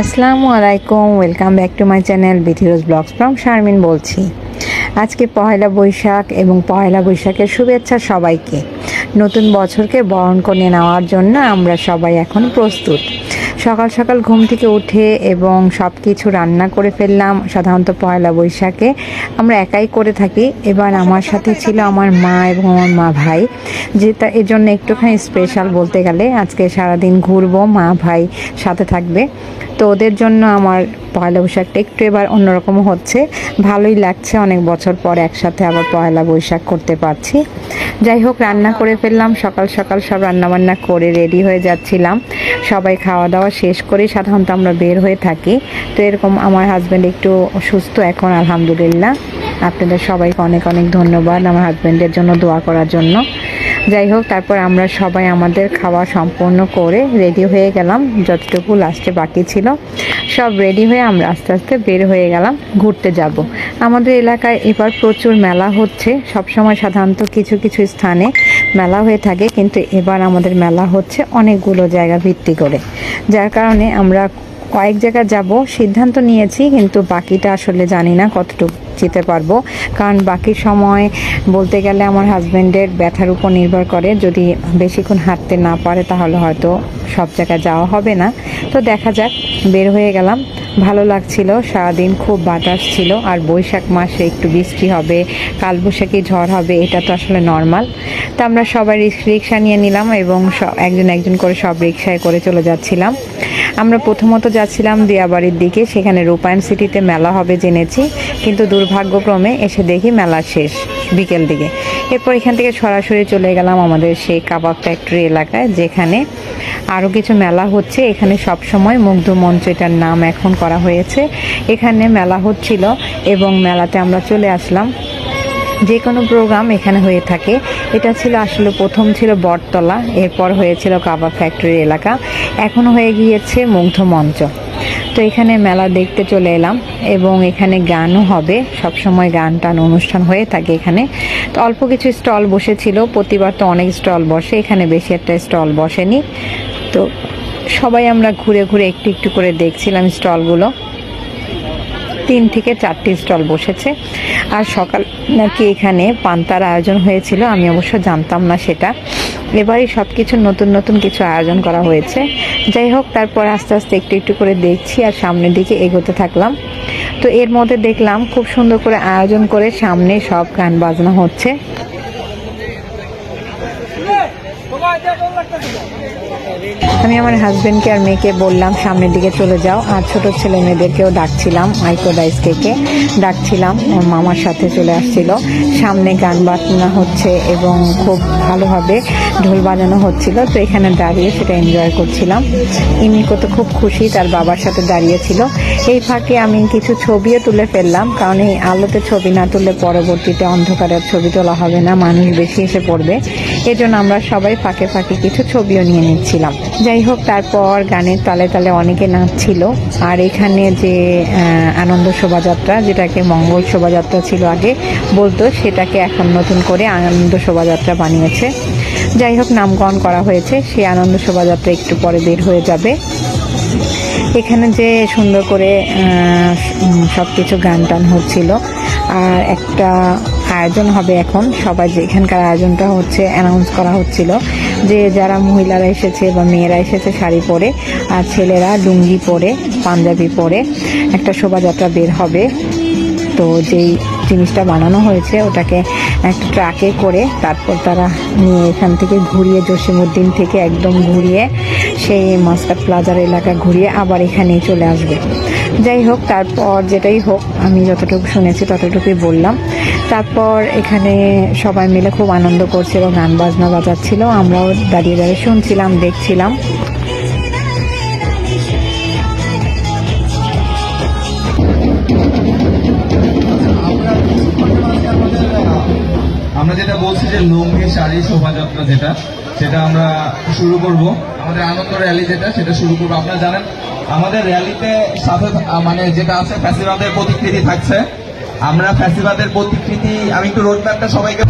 আসসালামু আলাইকুম welcome back to my channel Bithirose blogs from Sharmin বলছি। আজকে পয়লা বৈশাখ এবং পয়লা বৈশাখের শুভেচ্ছা সবাইকে। নতুন বছরকে বরণ করে নেওয়ার জন্য আমরা সবাই এখন প্রস্তুত। সকাল সকাল ঘুম থেকে উঠে এবং সব কিছু রান্না করে ফেললাম, সাধারণত পয়লা বৈশাখে। আমরা একাই করে থাকি। এবার আমার সাথে ছিল আমার মা এবং আমার মা ভাই, যেটা এর জন্য একটুখানি স্পেশাল বলতে গেলে আজকে সারাদিন ঘুরবো, মা ভাই সাথে থাকবে। তো ওদের জন্য আমার পয়লা বৈশাখটা একটু এবার অন্যরকম হচ্ছে। ভালোই লাগছে, অনেক বছর পর একসাথে আবার পয়লা বৈশাখ করতে পারছি। যাই হোক, রান্না করে ফেললাম, সকাল সকাল সব রান্নাবান্না করে রেডি হয়ে যাচ্ছিলাম। সবাই খাওয়া দাওয়া শেষ করেই সাধারণত আমরা বের হয়ে থাকি। তো এরকম আমার হাজব্যান্ড একটু সুস্থ এখন, আলহামদুলিল্লাহ। আপনাদের সবাইকে অনেক অনেক ধন্যবাদ আমার হাজব্যান্ডের জন্য দোয়া করার জন্য। যাই হোক, তারপর আমরা সবাই আমাদের খাওয়া সম্পূর্ণ করে রেডি হয়ে গেলাম। যতটুকু লাস্টে বাকি ছিল, সব রেডি হয়ে আমরা আস্তে আস্তে বের হয়ে গেলাম, ঘুরতে যাব। আমাদের এলাকায় এবার প্রচুর মেলা হচ্ছে। সবসময় সাধারণত কিছু কিছু স্থানে মেলা হয়ে থাকে, কিন্তু এবার আমাদের মেলা হচ্ছে অনেকগুলো জায়গা ভিত্তি করে। যার কারণে আমরা কয়েক জায়গায় যাব, সিদ্ধান্ত নিয়েছি, কিন্তু বাকিটা আসলে জানি না কতটুকু যেতে পারব। কারণ বাকি সময় বলতে গেলে আমার হাজব্যান্ডের ব্যথার উপর নির্ভর করে। যদি বেশিক্ষণ হাঁটতে না পারে তাহলে হয়তো সব জায়গায় যাওয়া হবে না। তো দেখা যাক, বের হয়ে গেলাম। ভালো লাগছিল, সারাদিন খুব বাতাস ছিল, আর বৈশাখ মাসে একটু বৃষ্টি হবে, কালবৈশাখী ঝড় হবে, এটা তো আসলে নর্মাল তো আমরা সবাই রিক্সা নিয়ে নিলাম এবং একজন একজন করে সব রিক্সায় করে চলে যাচ্ছিলাম। আমরা প্রথমত যাচ্ছিলাম দিয়াবাড়ির দিকে, সেখানে রূপায়ণ সিটিতে মেলা হবে জেনেছি, কিন্তু দুর্ভাগ্যক্রমে এসে দেখি মেলা শেষ। বিকেল দিকে। এরপর এখান থেকে সরাসরি চলে গেলাম আমাদের সেই কাবাব ফ্যাক্টরি এলাকায়, যেখানে আরও কিছু মেলা হচ্ছে। এখানে সব সময় মুগ্ধ মঞ্চ এটার নাম এখন করা হয়েছে। এখানে মেলা হচ্ছিল এবং মেলাতে আমরা চলে আসলাম। যে কোনো প্রোগ্রাম এখানে হয়ে থাকে। এটা ছিল আসলে প্রথম ছিল বটতলা, এরপর হয়েছিল কাবাব ফ্যাক্টরি এলাকা। এখন হয়ে গিয়েছে মুগ্ধ মঞ্চ। তো এখানে মেলা দেখতে চলে এলাম এবং এখানে গানও হবে। সব সময় গান টান অনুষ্ঠান হয়ে থাকে এখানে। তো অল্প কিছু স্টল বসেছিল। প্রতিবার তো অনেক স্টল বসে। এখানে বেশি একটা স্টল বসেনি। তো সবাই আমরা ঘুরে ঘুরে একটু একটু করে দেখছিলাম স্টলগুলো। তিন থেকে চারটি স্টল বসেছে। আর সকাল নাকি এখানে পান্তার আয়োজন হয়েছিল, আমি অবশ্য জানতাম না সেটা। এবারই সব কিছু নতুন নতুন কিছু আয়োজন করা হয়েছে। যাই হোক, তারপর আস্তে আস্তে একটু একটু করে দেখছি আর সামনের দিকে এগোতে থাকলাম। তো এর মধ্যে দেখলাম খুব সুন্দর করে আয়োজন করে সামনে সব গান বাজনা হচ্ছে। আমি আমার হাজবেন্ডকে আর মেয়েকে বললাম, সামনের দিকে চলে যাও। আর ছোট ছেলে মেয়েদেরকেও ডাকছিলাম আইকোডাইস কেকে ডাকছিলাম। মামার সাথে চলে আসছিল। সামনে গান বাজনা হচ্ছে এবং খুব ভালোভাবে ঢোল বাজানো হচ্ছিল। তো এখানে দাঁড়িয়ে সেটা এনজয় করছিলাম। ইমিকো তো খুব খুশি, তার বাবার সাথে দাঁড়িয়েছিল। এই ফাঁকে আমি কিছু ছবিও তুলে ফেললাম, কারণ এই আলোতে ছবি না তুললে পরবর্তীতে অন্ধকারের ছবি তোলা হবে না, মানুষ বেশি এসে পড়বে। এজন্য আমরা সবাই ফাঁকে ফাঁকে কিছু ছবিও নিয়ে নিচ্ছিলাম। যাই হোক, তারপর গানের তালে তালে অনেকে নাচছিল। আর এখানে যে আনন্দ শোভাযাত্রা, যেটাকে মঙ্গল শোভাযাত্রা ছিল আগে বলতো, সেটাকে এখন নতুন করে আনন্দ শোভাযাত্রা বানিয়েছে। যাই হোক, নামকরণ করা হয়েছে। সেই আনন্দ শোভাযাত্রা একটু পরে বের হয়ে যাবে। এখানে যে সুন্দর করে সব কিছু গান টান হচ্ছিল। আর একটা আয়োজন হবে এখন। সবাই যে এখানকার আয়োজনটা হচ্ছে অ্যানাউন্স করা হচ্ছিল যে যারা মহিলারা এসেছে বা মেয়েরা এসেছে শাড়ি পরে আর ছেলেরা লুঙ্গি পরে, পাঞ্জাবি পরে একটা শোভাযাত্রা বের হবে। তো যেই জিনিসটা বানানো হয়েছে ওটাকে একটা ট্রাকে করে তারপর তারা নিয়ে এখান থেকে ঘুরিয়ে জসিমুদ্দিন থেকে একদম ঘুরিয়ে সেই মাস্কাট প্লাজার এলাকা ঘুরিয়ে আবার এখানেই চলে আসবে। যাই হোক, তারপর যেটাই হোক, আমি যতটুকু শুনেছি ততটুকুই বললাম। তারপর এখানে সবাই মিলে খুব আনন্দ করছিল গান বাজনা বাজাচ্ছিল। আমরাও দাঁড়িয়ে দাঁড়িয়ে শুনছিলাম, দেখছিলাম। আমরা যেটা বলছি যে লুঙ্গি, শাড়ি, শোভাযাত্রা যেটা, সেটা আমরা শুরু করব। আমাদের আনন্দ র্যালি যেটা, সেটা শুরু করব, আপনারা জানেন। আমাদের র্যালিতে সাথে মানে যেটা আছে, ফ্যাসিবাদের প্রতিকৃতি থাকছে। আমরা ফ্যাসিবাদের প্রতিকৃতি, আমি একটু ম্যাপটা সবাইকে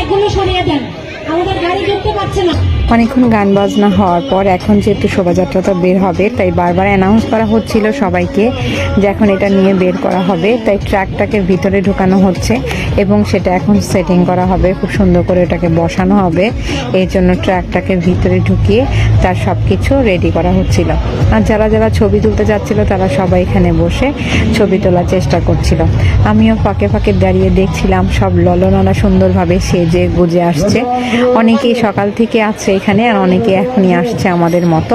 বাইকগুলো সরিয়ে দেন। আমাদের গাড়ি ঢুকতে পারছে না। অনেকক্ষণ গান বাজনা হওয়ার পর এখন যেহেতু শোভাযাত্রাটা বের হবে, তাই বারবার অ্যানাউন্স করা হচ্ছিল সবাইকে যে এখন এটা নিয়ে বের করা হবে। তাই ট্রাকটাকে ভিতরে ঢুকানো হচ্ছে এবং সেটা এখন সেটিং করা হবে। খুব সুন্দর করে ওটাকে বসানো হবে। এই জন্য ট্রাকটাকে ভিতরে ঢুকিয়ে তার সব কিছু রেডি করা হচ্ছিল। আর যারা যারা ছবি তুলতে যাচ্ছিল, তারা সবাই এখানে বসে ছবি তোলার চেষ্টা করছিল। আমিও ফাঁকে ফাঁকে দাঁড়িয়ে দেখছিলাম সব ললনারা সুন্দরভাবে সেজে গুজে আসছে। অনেকেই সকাল থেকে আছে এখানে আর অনেকে এখনই আসছে আমাদের মতো।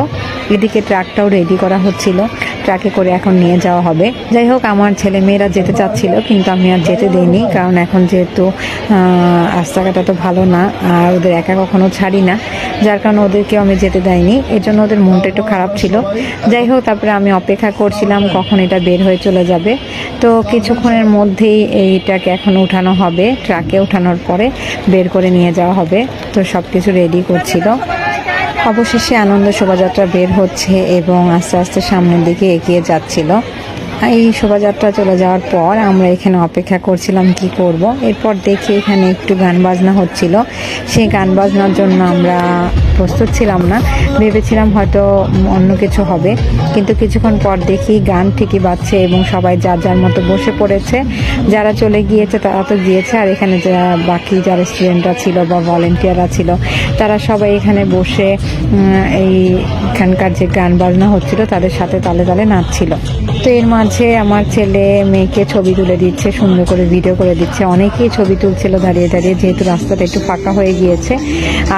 এদিকে ট্রাকটাও রেডি করা হচ্ছিল। ট্রাকে করে এখন নিয়ে যাওয়া হবে। যাই হোক, আমার ছেলে মেয়েরা যেতে চাচ্ছিল, কিন্তু আমি আর যেতে দিইনি, কারণ এখন যেহেতু রাস্তাঘাটা তো ভালো না, আর ওদের একা কখনো ছাড়ি না। যার কারণে ওদেরকেও আমি যেতে দেয়নি। এর জন্য ওদের মনটা একটু খারাপ ছিল। যাই হোক, তারপরে আমি অপেক্ষা করছিলাম কখন এটা বের হয়ে চলে যাবে। তো কিছুক্ষণের মধ্যেই এইটাকে এখন উঠানো হবে। ট্রাকে উঠানোর পরে বের করে নিয়ে যাওয়া হবে। তো সব কিছু রেডি করছিল। অবশেষে আনন্দ শোভাযাত্রা বের হচ্ছে এবং আস্তে আস্তে সামনের দিকে এগিয়ে যাচ্ছিল। এই শোভাযাত্রা চলে যাওয়ার পর আমরা এখানে অপেক্ষা করছিলাম কি করব। এরপর দেখি এখানে একটু গান বাজনা হচ্ছিল। সেই গান বাজনার জন্য আমরা প্রস্তুত ছিলাম না। ভেবেছিলাম হয়তো অন্য কিছু হবে। কিন্তু কিছুক্ষণ পর দেখি গান ঠিকই বাজছে এবং সবাই যার যার মতো বসে পড়েছে। যারা চলে গিয়েছে তারা তো গিয়েছে। আর এখানে যারা বাকি যারা স্টুডেন্টরা ছিল বা ভলেন্টিয়াররা ছিল তারা সবাই এখানে বসে উম, এই এখানকার যে গান বাজনা হচ্ছিল তাদের সাথে তালে তালে নাচছিল। তো এর মাঝে আমার ছেলে মেয়েকে ছবি তুলে দিচ্ছে, সুন্দর করে ভিডিও করে দিচ্ছে। অনেকেই ছবি তুলছিল দাঁড়িয়ে দাঁড়িয়ে, যেহেতু রাস্তাটা একটু ফাঁকা হয়ে গিয়েছে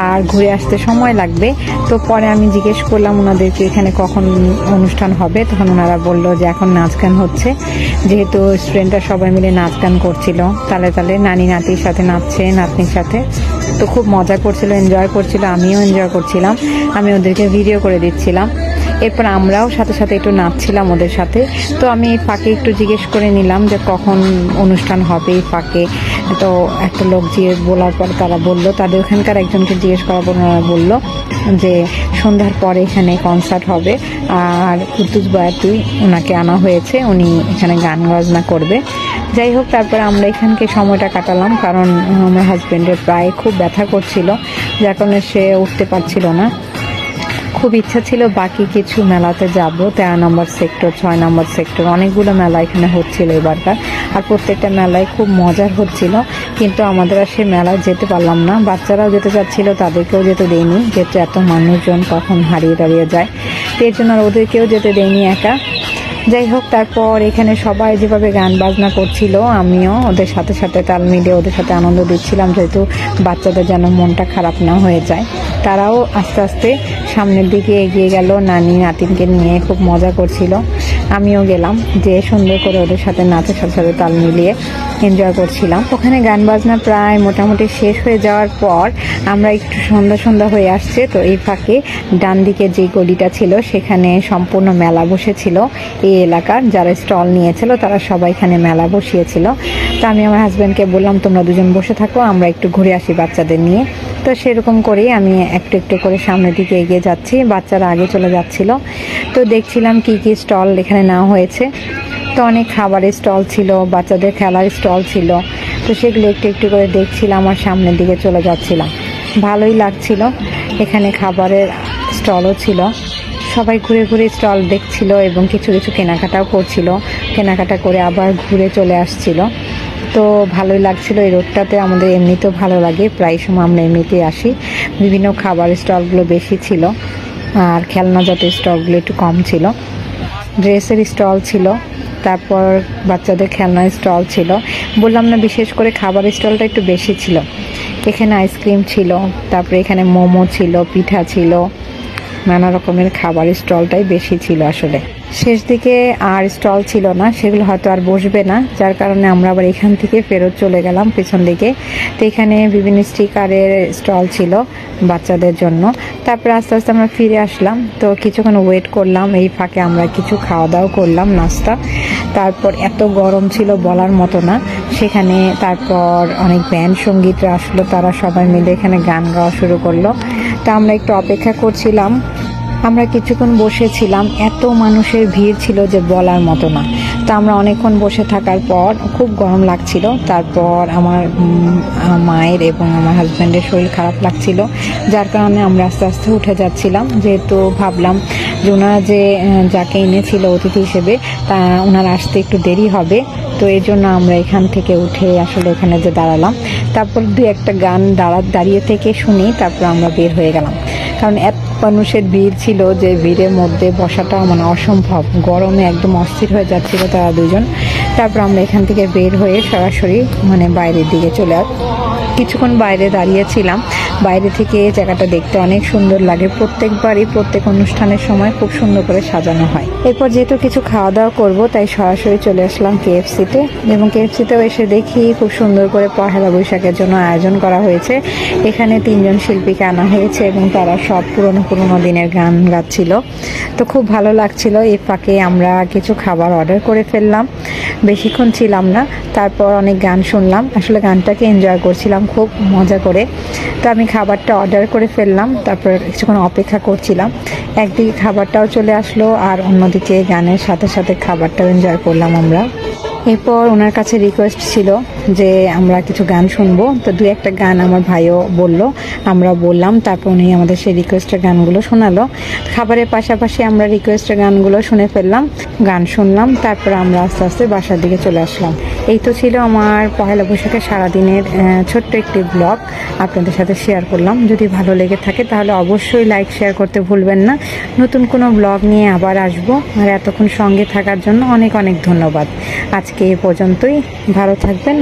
আর ঘুরে আসতে সময় লাগবে। তো পরে আমি জিজ্ঞেস করলাম ওনাদেরকে এখানে কখন অনুষ্ঠান হবে, তখন ওনারা বলল যে এখন নাচ গান হচ্ছে। যেহেতু স্টুডেন্টরা সবাই মিলে নাচ গান করছিল, তালে তালে নানি, নাতির সাথে নাচছে, নাতনির সাথে। তো খুব মজা করছিল এনজয় করছিল, আমিও এনজয় করছিলাম। আমি ওদেরকে ভিডিও করে দিচ্ছিলাম। এরপর আমরাও সাথে সাথে একটু নাচছিলাম ওদের সাথে। তো আমি ফাঁকে একটু জিজ্ঞেস করে নিলাম যে কখন অনুষ্ঠান হবে ফাঁকে। তো একটা লোক গিয়ে বলার পর তারা বলল, তাদের ওখানকার একজনকে জিজ্ঞেস করার পর ওনারা বলল যে সন্ধ্যার পরে এখানে কনসার্ট হবে। আর কুদ্দুস বয়াতুই ওনাকে আনা হয়েছে, উনি এখানে গান বাজনা করবে। যাই হোক, তারপরে আমরা এখানকে সময়টা কাটালাম, কারণ আমার হাজবেন্ডের প্রায় খুব ব্যথা করছিল, যার কারণে সে উঠতে পারছিল না। খুব ইচ্ছা ছিল বাকি কিছু মেলাতে যাব, তেরো নম্বর সেক্টর, ছয় নম্বর সেক্টর, অনেকগুলো মেলা এখানে হচ্ছিল এবারকার। আর প্রত্যেকটা মেলায় খুব মজার হচ্ছিল, কিন্তু আমাদের আর সেই মেলায় যেতে পারলাম না। বাচ্চারাও যেতে চাচ্ছিল, তাদেরকেও যেতে দেয়নি যেহেতু এত মানুষজন কখন হারিয়ে দাঁড়িয়ে যায়। তো এর জন্য ওদেরকেও যেতে দেয়নি একা। যাই হোক, তারপর এখানে সবাই যেভাবে গান বাজনা করছিল, আমিও ওদের সাথে সাথে তাল মিলিয়ে ওদের সাথে আনন্দ দিচ্ছিলাম, যেহেতু বাচ্চাদের যেন মনটা খারাপ না হয়ে যায়। তারাও আস্তে আস্তে সামনের দিকে এগিয়ে গেল, নানি নাতিনকে নিয়ে খুব মজা করছিল। আমিও গেলাম যে সুন্দর করে ওদের সাথে নাচের সাথে সাথে তাল মিলিয়ে এনজয় করছিলাম। ওখানে গান বাজনা প্রায় মোটামুটি শেষ হয়ে যাওয়ার পর আমরা একটু সন্ধ্যা সন্ধ্যা হয়ে আসছে। তো এই ফাঁকে ডান দিকে যে গলিটা ছিল, সেখানে সম্পূর্ণ মেলা বসেছিল এই এলাকার। যারা স্টল নিয়েছিল, তারা সবাই এখানে মেলা বসিয়েছিল। তো আমি আমার হাজব্যান্ডকে বললাম, তোমরা দুজন বসে থাকো, আমরা একটু ঘুরে আসি বাচ্চাদের নিয়ে। তো সেরকম করেই আমি একটু একটু করে সামনের দিকে এগিয়ে যাচ্ছি। বাচ্চারা আগে চলে যাচ্ছিল। তো দেখছিলাম কি কি স্টল এখানে নেওয়া হয়েছে। তো অনেক খাবারের স্টল ছিল, বাচ্চাদের খেলার স্টল ছিল। তো সেগুলো একটু একটু করে দেখছিলাম আর সামনের দিকে চলে যাচ্ছিলাম। ভালোই লাগছিল। এখানে খাবারের স্টলও ছিল। সবাই ঘুরে ঘুরে স্টল দেখছিল এবং কিছু কিছু কেনাকাটাও করছিল। কেনাকাটা করে আবার ঘুরে চলে আসছিল। তো ভালোই লাগছিল এই রোডটাতে। আমাদের এমনিতেও ভালো লাগে। প্রায় সময় আমরা এমনিতেই আসি। বিভিন্ন খাবার স্টলগুলো বেশি ছিল। আর খেলনা জাতীয় স্টলগুলো একটু কম ছিল। ড্রেসের স্টল ছিল। তারপর বাচ্চাদের খেলনার স্টল ছিল। বললাম না, বিশেষ করে খাবার স্টলটা একটু বেশি ছিল। এখানে আইসক্রিম ছিল, তারপরে এখানে মোমো ছিল, পিঠা ছিল। নানা রকমের খাবারের স্টলটাই বেশি ছিল আসলে। শেষ দিকে আর স্টল ছিল না, সেগুলো হয়তো আর বসবে না, যার কারণে আমরা আবার এখান থেকে ফেরত চলে গেলাম পেছন দিকে। তো এখানে বিভিন্ন স্টিকারের স্টল ছিল বাচ্চাদের জন্য। তারপরে আস্তে আস্তে আমরা ফিরে আসলাম। তো কিছুক্ষণ ওয়েট করলাম, এই ফাঁকে আমরা কিছু খাওয়া দাওয়া করলাম, নাস্তা। তারপর এত গরম ছিল বলার মতো না। সেখানে তারপর অনেক ব্যান্ড সঙ্গীতরা আসলো, তারা সবাই মিলে এখানে গান গাওয়া শুরু করল। তা আমরা একটু অপেক্ষা করছিলাম। আমরা কিছুক্ষণ বসেছিলাম। এত মানুষের ভিড় ছিল যে বলার মতো না। তো আমরা অনেকক্ষণ বসে থাকার পর খুব গরম লাগছিল। তারপর আমার মায়ের এবং আমার হাজব্যান্ডের শরীর খারাপ লাগছিল। যার কারণে আমরা আস্তে আস্তে উঠে যাচ্ছিলাম। যেহেতু ভাবলাম যে ওনারা যে যাকে এনেছিল অতিথি হিসেবে, তা ওনার আসতে একটু দেরি হবে। তো এই জন্য আমরা এখান থেকে উঠে আসলে এখানে যে দাঁড়ালাম। তারপর দু একটা গান দাঁড়া দাঁড়িয়ে থেকে শুনি তারপর আমরা বের হয়ে গেলাম। কারণ এত মানুষের ভিড় ছিল যে ভিড়ের মধ্যে বসাটা মানে অসম্ভব। গরমে একদম অস্থির হয়ে যাচ্ছিল তারা দুজন। তারপর আমরা এখান থেকে বের হয়ে সরাসরি মানে বাইরের দিকে চলে আস কিছুক্ষণ বাইরে দাঁড়িয়েছিলাম বাইরে থেকে জায়গাটা দেখতে অনেক সুন্দর লাগে। প্রত্যেকবারই প্রত্যেক অনুষ্ঠানের সময় খুব সুন্দর করে সাজানো হয়। এরপর যেহেতু কিছু খাওয়া দাওয়া করব, তাই সরাসরি চলে আসলাম কেএফসিতে এবং কেএফসিতেও এসে দেখি খুব সুন্দর করে পহেলা বৈশাখের জন্য আয়োজন করা হয়েছে। এখানে তিনজন শিল্পীকে আনা হয়েছে এবং তারা সব পুরনো পুরনো দিনের গান গাচ্ছিল। তো খুব ভালো লাগছিল, এই ফাঁকে আমরা কিছু খাবার অর্ডার করে ফেললাম। বেশিক্ষণ ছিলাম না, তারপর অনেক গান শুনলাম। আসলে গানটাকে এনজয় করছিলাম, খুব মজা করে। তো আমি খাবারটা অর্ডার করে ফেললাম, তারপর কিছুক্ষণ অপেক্ষা করছিলাম। একদিকে খাবারটাও চলে আসলো, আর অন্যদিকে গানের সাথে সাথে খাবারটাও এনজয় করলাম আমরা। এরপর ওনার কাছে রিকোয়েস্ট ছিল যে আমরা কিছু গান শুনব। তো দু একটা গান আমার ভাইও বলল আমরা বললাম, তারপর উনি আমাদের সেই রিকোয়েস্টের গানগুলো শোনালো। খাবারের পাশাপাশি আমরা রিকোয়েস্টের গানগুলো শুনে ফেললাম, গান শুনলাম, তারপর আমরা আস্তে আস্তে বাসার দিকে চলে আসলাম। এই তো ছিল আমার পহেলা বৈশাখের সারাদিনের ছোট্ট একটি ব্লগ আপনাদের সাথে শেয়ার করলাম। যদি ভালো লেগে থাকে তাহলে অবশ্যই লাইক শেয়ার করতে ভুলবেন না। নতুন কোনো ব্লগ নিয়ে আবার আসব। আর এতক্ষণ সঙ্গে থাকার জন্য অনেক অনেক ধন্যবাদ। আজকে এ পর্যন্তই। ভালো থাকবেন।